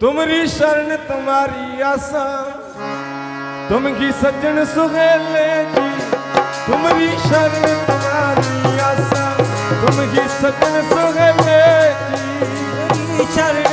तुम्हारी शरण तुम्हारी आसा तुम की सज्जन सुहेले जी तुम्हारी शरण तुम्हारी आसा तुम की सज्जन सुहेले जी शरण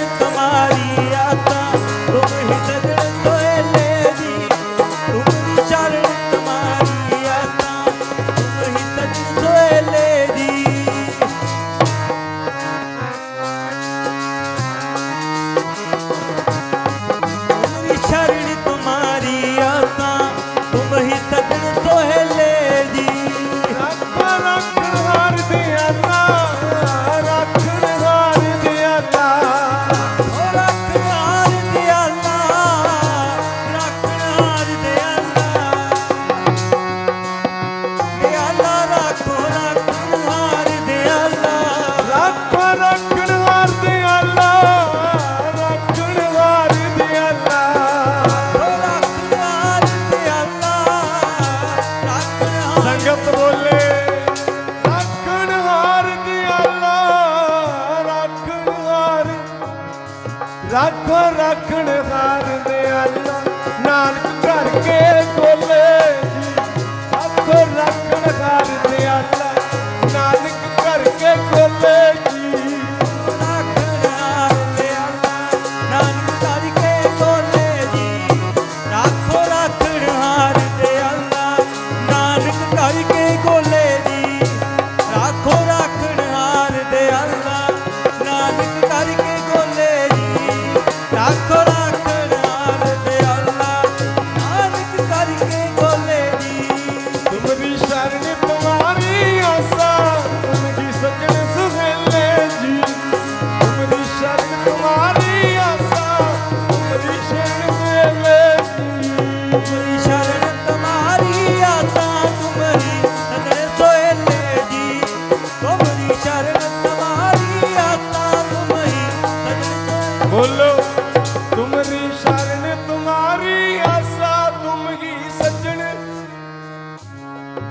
ਰੱਖੋ ਰੱਖਣ ਹਾਰ ਦੇ ਅੱਲਾ, ਨਾਨਕ ਘਰ ਕੇ ਕੋਲੇ ਜੀ। ਰੱਖੋ ਰੱਖਣ ਹਾਰ ਦੇ ਅੱਲਾ, ਨਾਨਕ ਘਰ ਕੇ ਕੋਲੇ ਜੀ ਕਰਕੇ ਕੋਲੇ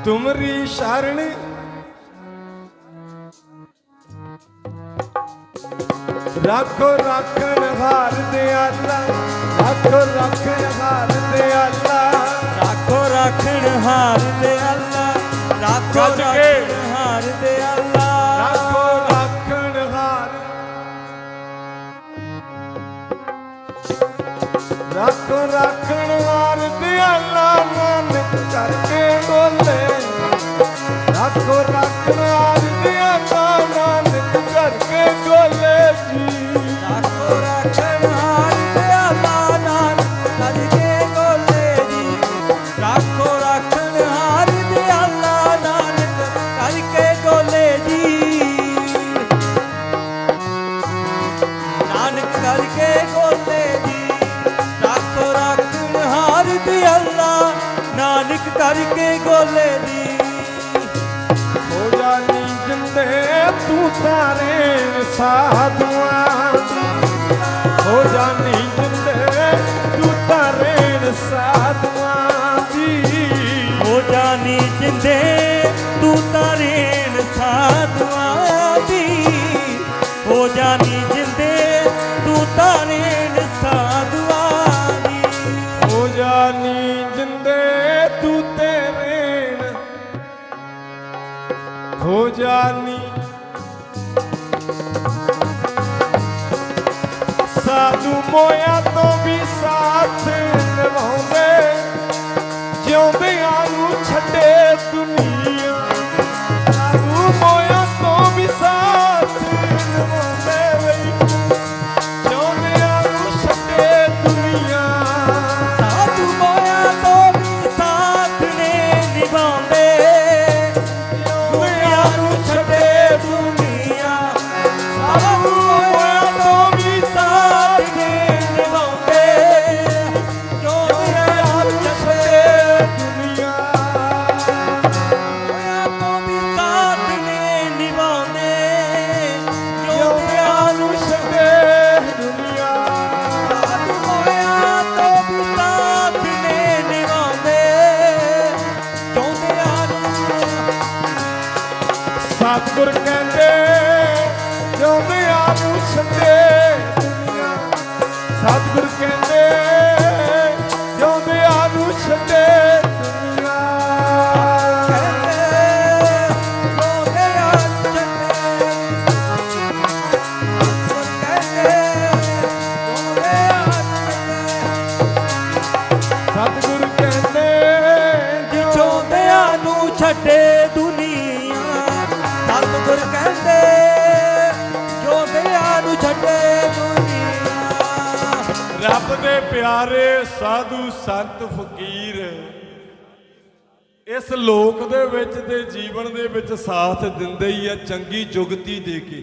ਤੁਮਰੀ ਸ਼ਰਣ ਰੱਖੋ ਰੱਖਣ ਹਾਰ ਦੇ ਆਲਾ। ਰੱਖੋ ਰੱਖਣ ਹਾਰ ਦੇ ਆਲਾ। ਰੱਖੋ ਰੱਖਣ ਹਾਰ ਦੇ ਆਲਾ। ਰੱਖੋ ਰੱਖਣ ਹਾਰ ਦੇ ਆਲਾ। ਨਾਨਕ ਕਰਕੇ ਕੋਲੇ ਦੀ। ਨਾਨਕ ਕਰਕੇ ਕੋਲੇ ਹੋ ਜਾਣੀ ਜਿੰਦੇ ਤੂੰ ਤਾਰੇ ਸਾਧੂਆਂ ਹੋ ਜਾਣੀ ਜਿੰਦੇ ਤੂੰ ਤਾਰੇ ਸਾਧੂਆਂ ਹੋ ਜਾਣੀ ਜਿੰਦੇ জবানি সাধু মোয়া তুমি সাথ ਗੁਰ ਕਹਿੰਦੇ ਜੋ ਮੈਂ ਆਪ ਸੰਦੇ ਸਤਿਗੁਰ ਕਹਿੰਦੇ ਜੋ ਮੈਂ ਆਪ ਸੰਦੇ ਛੱਡੇ ਰੱਬ ਦੇ ਪਿਆਰੇ ਸਾਧੂ ਸੰਤ ਫਕੀਰ, ਇਸ ਲੋਕ ਦੇ ਵਿੱਚ ਤੇ ਜੀਵਨ ਦੇ ਵਿੱਚ ਸਾਥ ਦਿੰਦੇ ਹੀ ਆ ਚੰਗੀ ਜੁਗਤੀ ਦੇ ਕੇ।